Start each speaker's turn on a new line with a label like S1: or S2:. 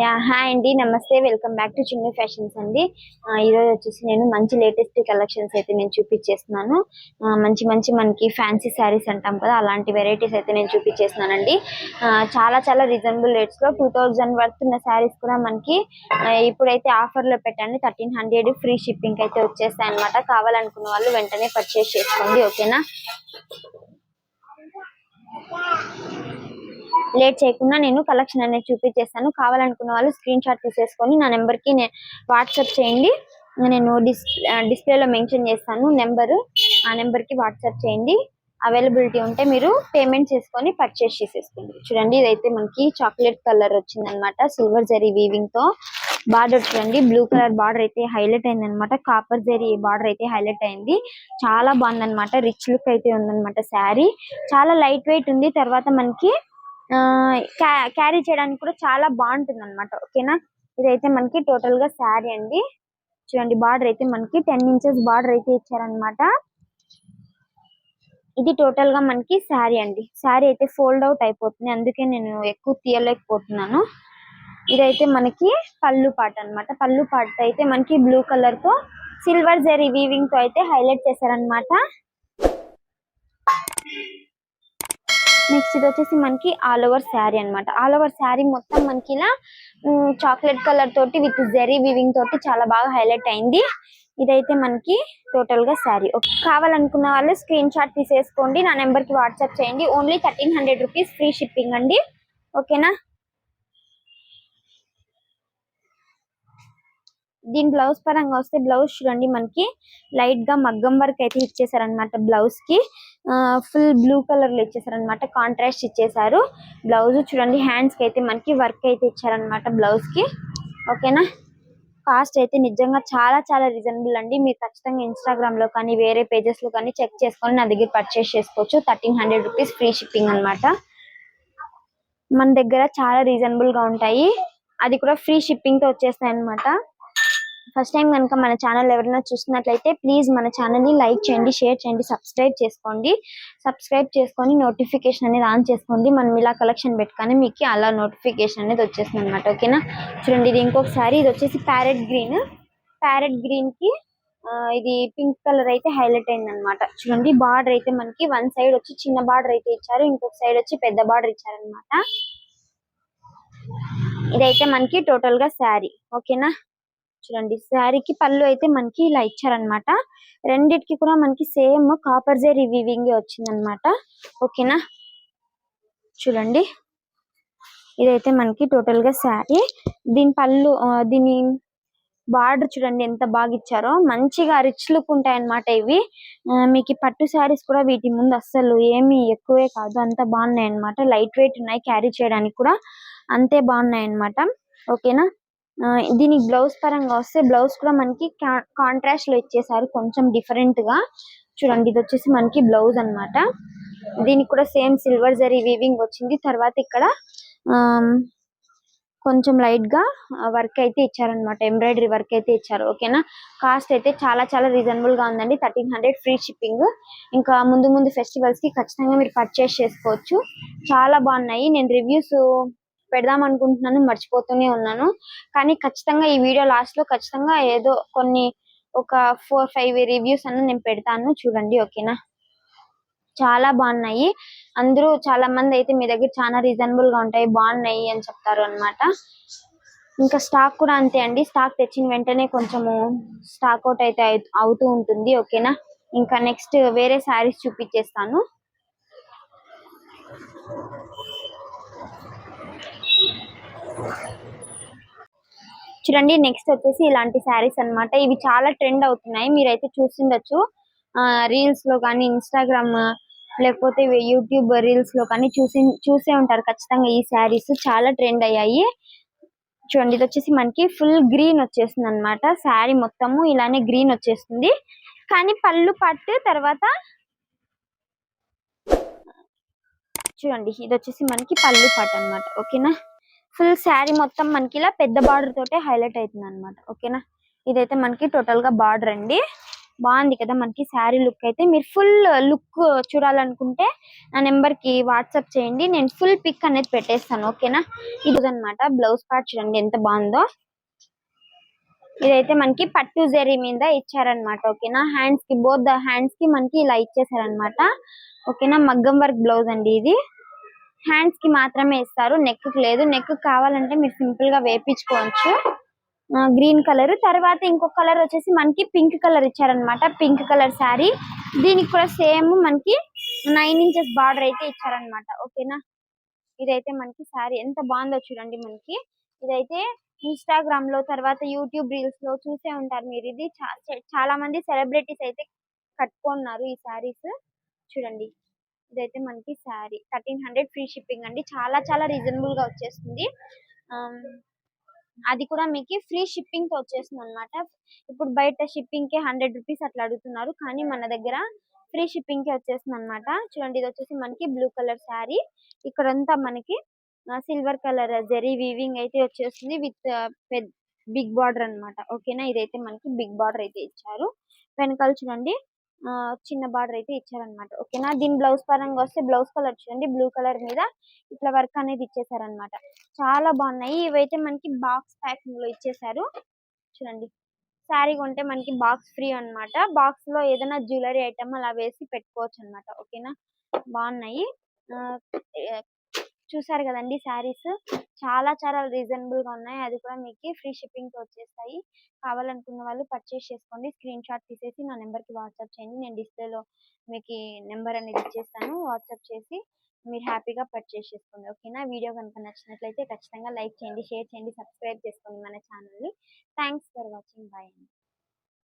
S1: Yeah hi అండి. నమస్తే. Welcome back to Chinna fashions అండి. ఈరోజు వచ్చేసి నేను మంచి లేటెస్ట్ కలెక్షన్స్ అయితే నేను చూపించేస్తున్నాను. మంచి మంచి మనకి ఫ్యాన్సీ శారీస్ అంటాం కదా అలాంటి వెరైటీస్ అయితే నేను చూపించేస్తున్నానండి. చాలా చాలా రీజనబుల్ రేట్స్లో టూ థౌజండ్ వర్త్ ఉన్న శారీస్ కూడా మనకి ఇప్పుడైతే ఆఫర్లో పెట్టండి. థర్టీన్ హండ్రెడ్ ఫ్రీ షిప్పింగ్ అయితే వచ్చేస్తాయి అనమాట కావాలనుకున్న వాళ్ళు వెంటనే పర్చేస్ చేసుకోండి. ఓకేనా లేట్ చేయకుండా నేను కలెక్షన్ అనేది చూపించేస్తాను. కావాలనుకున్న వాళ్ళు స్క్రీన్ షాట్ తీసేసుకొని నా నెంబర్కి నేను వాట్సాప్ చేయండి. నేను డిస్ డిస్ప్లేలో మెన్షన్ చేస్తాను నెంబరు. ఆ నెంబర్కి వాట్సాప్ చేయండి. అవైలబిలిటీ ఉంటే మీరు పేమెంట్ చేసుకొని పర్చేస్ చేసేసుకోండి. చూడండి ఇదైతే మనకి చాక్లెట్ కలర్ వచ్చిందనమాట సిల్వర్ జరీ వీవింగ్తో బార్డర్ చూడండి బ్లూ కలర్ బార్డర్ అయితే హైలైట్ అయింది అనమాట కాపర్ జరీ బార్డర్ అయితే హైలైట్ అయింది. చాలా బాగుంది అనమాట రిచ్ లుక్ అయితే ఉందనమాట శారీ. చాలా లైట్ వెయిట్ ఉంది. తర్వాత మనకి క్యారీ చేయడానికి కూడా చాలా బాగుంటుంది అనమాట ఓకేనా? ఇదైతే మనకి టోటల్గా శారీ అండి. చూడండి బార్డర్ అయితే మనకి టెన్ ఇంచెస్ బార్డర్ అయితే ఇచ్చారనమాట ఇది టోటల్గా మనకి శారీ అండి. శారీ అయితే ఫోల్డ్ అవుట్ అయిపోతుంది. అందుకే నేను ఎక్కువ తీయలేకపోతున్నాను. ఇదైతే మనకి పళ్ళు పాట అన్నమాట. పళ్ళు పాట అయితే మనకి బ్లూ కలర్తో సిల్వర్ జరీ వీవింగ్తో అయితే హైలైట్ చేశారనమాట నెక్స్ట్ ఇది వచ్చేసి మనకి ఆల్ ఓవర్ శారీ అన్నమాట. ఆల్ ఓవర్ శారీ మొత్తం మనకి ఇలా చాక్లెట్ కలర్ తోటి విత్ జెరీ వివింగ్ తోటి చాలా బాగా హైలైట్ అయింది. ఇదైతే మనకి టోటల్గా శారీ. కావాలనుకున్న వాళ్ళు స్క్రీన్ షాట్ తీసేసుకోండి. నా నెంబర్కి వాట్సాప్ చేయండి. Only thirteen hundred rupees free shipping అండి. ఓకేనా? దీని బ్లౌజ్ పరంగా వస్తే బ్లౌజ్ చూడండి మనకి లైట్గా మగ్గం వర్క్ అయితే ఇచ్చేసారనమాట బ్లౌజ్కి. ఫుల్ బ్లూ కలర్లో ఇచ్చేసారనమాట కాంట్రాస్ట్ ఇచ్చేసారు. బ్లౌజ్ చూడండి హ్యాండ్స్కి అయితే మనకి వర్క్ అయితే ఇచ్చారనమాట బ్లౌజ్కి. ఓకేనా కాస్ట్ అయితే నిజంగా చాలా చాలా రీజనబుల్ అండి. మీరు ఖచ్చితంగా ఇన్స్టాగ్రామ్లో కానీ వేరే పేజెస్లో కానీ చెక్ చేసుకొని నా దగ్గర పర్చేస్ చేసుకోవచ్చు. Thirteen hundred rupees free shipping అన్నమాట. మన దగ్గర చాలా రీజనబుల్గా ఉంటాయి. అది కూడా ఫ్రీ షిప్పింగ్తో వచ్చేస్తాయి అన్నమాట ఫస్ట్ టైం కనుక మన ఛానల్ ఎవరైనా చూస్తున్నట్లయితే ప్లీజ్ మన ఛానల్ని లైక్ చేయండి షేర్ చేయండి సబ్స్క్రైబ్ చేసుకోండి. సబ్స్క్రైబ్ చేసుకొని నోటిఫికేషన్ అనేది ఆన్ చేసుకోండి. మనం ఇలా కలెక్షన్ పెట్టుకొని మీకు అలా నోటిఫికేషన్ అనేది వచ్చేస్తుంది అనమాట ఓకేనా? చూడండి ఇది ఇంకొకసారి. ఇది వచ్చేసి ప్యారెట్ గ్రీన్. ప్యారెట్ గ్రీన్కి ఇది పింక్ కలర్ అయితే హైలైట్ అయింది అనమాట చూడండి బార్డర్ అయితే మనకి వన్ సైడ్ వచ్చి చిన్న బార్డర్ అయితే ఇచ్చారు. ఇంకొక సైడ్ వచ్చి పెద్ద బార్డర్ ఇచ్చారనమాట ఇదైతే మనకి టోటల్గా శారీ. ఓకేనా? చూడండి. శారీకి పళ్ళు అయితే మనకి ఇలా ఇచ్చారనమాట రెండిటికి కూడా మనకి సేమ్ కాపర్ జరీ వీవింగ్ వచ్చిందనమాట ఓకేనా? చూడండి. ఇదైతే మనకి టోటల్గా శారీ. దీని పళ్ళు దీని బార్డర్ చూడండి ఎంత బాగా ఇచ్చారో. మంచిగా రిచ్ లుక్ ఉంటాయన్నమాట ఇవి. మీకు పట్టు శారీస్ కూడా వీటి ముందు అస్సలు ఏమి ఎక్కువే కాదు. అంత బాగున్నాయి అన్నమాట లైట్ వెయిట్ ఉన్నాయి క్యారీ చేయడానికి కూడా. అంతే బాగున్నాయి అన్నమాట ఓకేనా? దీనికి బ్లౌజ్ పరంగా వస్తే బ్లౌజ్ కూడా మనకి కాంట్రాస్ట్లో ఇచ్చేసారు కొంచెం డిఫరెంట్గా చూడండి ఇది వచ్చేసి మనకి బ్లౌజ్ అన్నమాట. దీనికి కూడా సేమ్ సిల్వర్ జరీ వీవింగ్ వచ్చింది. తర్వాత ఇక్కడ కొంచెం లైట్గా వర్క్ అయితే ఇచ్చారనమాట ఎంబ్రాయిడరీ వర్క్ అయితే ఇచ్చారు. ఓకేనా? కాస్ట్ అయితే చాలా చాలా రీజనబుల్గా ఉందండి. Thirteen hundred free shipping. ఇంకా ముందు ముందు ఫెస్టివల్స్కి ఖచ్చితంగా మీరు పర్చేస్ చేసుకోవచ్చు. చాలా బాగున్నాయి. నేను రివ్యూస్ పెడదాం అనుకుంటున్నాను మర్చిపోతూనే ఉన్నాను. కానీ ఖచ్చితంగా ఈ వీడియో లాస్ట్లో ఖచ్చితంగా ఏదో కొన్ని ఒక ఫోర్ ఫైవ్ రివ్యూస్ అన్న నేను పెడతాను. చూడండి ఓకేనా చాలా బాగున్నాయి. అందరూ చాలా మంది అయితే మీ దగ్గర చాలా రీజనబుల్గా ఉంటాయి బాగున్నాయి అని చెప్తారు అన్నమాట. ఇంకా స్టాక్ కూడా అంతే అండి. స్టాక్ తెచ్చిన వెంటనే కొంచెము స్టాక్ అవుట్ అయితే అవుతూ ఉంటుంది ఓకేనా ఇంకా నెక్స్ట్ వేరే శారీస్ చూపించేస్తాను. చూడండి నెక్స్ట్ వచ్చేసి ఇలాంటి శారీస్ అన్నమాట. ఇవి చాలా ట్రెండ్ అవుతున్నాయి. మీరైతే చూసిండొచ్చు. రీల్స్లో కానీ ఇన్స్టాగ్రామ్ లేకపోతే యూట్యూబ్ రీల్స్లో కానీ చూసి చూసే ఉంటారు ఖచ్చితంగా ఈ శారీస్ చాలా ట్రెండ్ అయ్యాయి. చూడండి ఇది వచ్చేసి మనకి ఫుల్ గ్రీన్ వచ్చేస్తుంది అనమాట శారీ మొత్తము ఇలానే గ్రీన్ వచ్చేస్తుంది కానీ పళ్ళు పట్టు తర్వాత చూడండి ఇది వచ్చేసి మనకి పళ్ళు పాట అన్నమాట. ఓకేనా ఫుల్ శారీ మొత్తం మనకి ఇలా పెద్ద బార్డర్ తోటే హైలైట్ అవుతుంది అనమాట ఓకేనా? ఇదైతే మనకి టోటల్గా బార్డర్ అండి. బాగుంది కదా మనకి శారీ లుక్ అయితే. మీరు ఫుల్ లుక్ చూడాలనుకుంటే నా నెంబర్కి వాట్సాప్ చేయండి. నేను ఫుల్ పిక్ అనేది పెట్టేస్తాను. ఓకేనా? ఇది బ్లౌజ్ పార్ట్ చూడండి ఎంత బాగుందో. ఇదైతే మనకి పట్టు జరీ మీద ఇచ్చారనమాట ఓకేనా? హ్యాండ్స్కి బోత్ హ్యాండ్స్కి మనకి ఇలా ఇచ్చేసారనమాట ఓకేనా? మగ్గం వర్క్ బ్లౌజ్ అండి ఇది. హ్యాండ్స్కి మాత్రమే ఇస్తారు. నెక్కి లేదు. నెక్ కావాలంటే మీరు సింపుల్గా వేపించుకోవచ్చు. గ్రీన్ కలర్ తర్వాత ఇంకో కలర్ వచ్చేసి మనకి పింక్ కలర్ ఇచ్చారనమాట పింక్ కలర్ శారీ దీనికి కూడా సేమ్ మనకి నైన్ ఇంచెస్ బార్డర్ అయితే ఇచ్చారనమాట ఓకేనా ఇదైతే మనకి శారీ ఎంత బాగుందో చూడండి మనకి. ఇదైతే ఇన్స్టాగ్రామ్లో తర్వాత యూట్యూబ్ రీల్స్లో చూసే ఉంటారు మీరు. ఇది చా- చాలా మంది సెలబ్రిటీస్ అయితే కట్టుకున్నారు ఈ శారీస్ చూడండి. ఇదైతే మనకి sari. Thirteen hundred free shipping అండి. చాలా చాలా రీజనబుల్గా వచ్చేస్తుంది. అది కూడా మీకు ఫ్రీ షిప్పింగ్తో వచ్చేస్తుంది అనమాట ఇప్పుడు బయట షిప్పింగ్కి హండ్రెడ్ రూపీస్ అట్లా అడుగుతున్నారు. కానీ మన దగ్గర ఫ్రీ షిప్పింగ్కి వచ్చేస్తుంది అనమాట చూడండి ఇది వచ్చేసి మనకి బ్లూ కలర్ శారీ. ఇక్కడంతా మనకి సిల్వర్ కలర్ జెరీ వీవింగ్ అయితే వచ్చేస్తుంది విత్ బిగ్ బార్డర్ అన్నమాట. ఓకేనా? ఇదైతే మనకి బిగ్ బార్డర్ అయితే ఇచ్చారు. వెనకాల చూడండి. చిన్న బార్డర్ అయితే ఇచ్చారన్నమాట. ఓకేనా? దీని బ్లౌజ్ పరంగా వస్తే బ్లౌజ్ కలర్ చూడండి. బ్లూ కలర్ మీద ఇట్లా వర్క్ అనేది ఇచ్చేసారన్నమాట. చాలా బాగున్నాయి. ఇవైతే మనకి బాక్స్ ప్యాకింగ్లో ఇచ్చేసారు. చూడండి. శారీ కొంటే మనకి బాక్స్ ఫ్రీ అన్నమాట. బాక్స్లో ఏదైనా జ్యువెలరీ ఐటమ్ అలా వేసి పెట్టుకోవచ్చు అన్నమాట ఓకేనా? బాగున్నాయి. ఆ, చూసారు కదండి శారీస్? చాలా చాలా రీజనబుల్గా ఉన్నాయి. అది కూడా మీకు ఫ్రీ షిప్పింగ్తో వచ్చేస్తాయి. కావాలనుకున్న వాళ్ళు పర్చేస్ చేసుకోండి. స్క్రీన్ షాట్ తీసేసి నా నెంబర్కి వాట్సాప్ చేయండి. నేను డిస్ప్లే లో మీకు నెంబర్ అనేది ఇచ్చేస్తాను. వాట్సాప్ చేసి మీరు హ్యాపీగా పర్చేస్ చేసుకోండి. ఓకేనా? వీడియో కనుక నచ్చినట్లయితే ఖచ్చితంగా లైక్ చేయండి షేర్ చేయండి సబ్స్క్రైబ్ చేసుకోండి మన ఛానల్ని. Thanks for watching. బాయ్ అండి.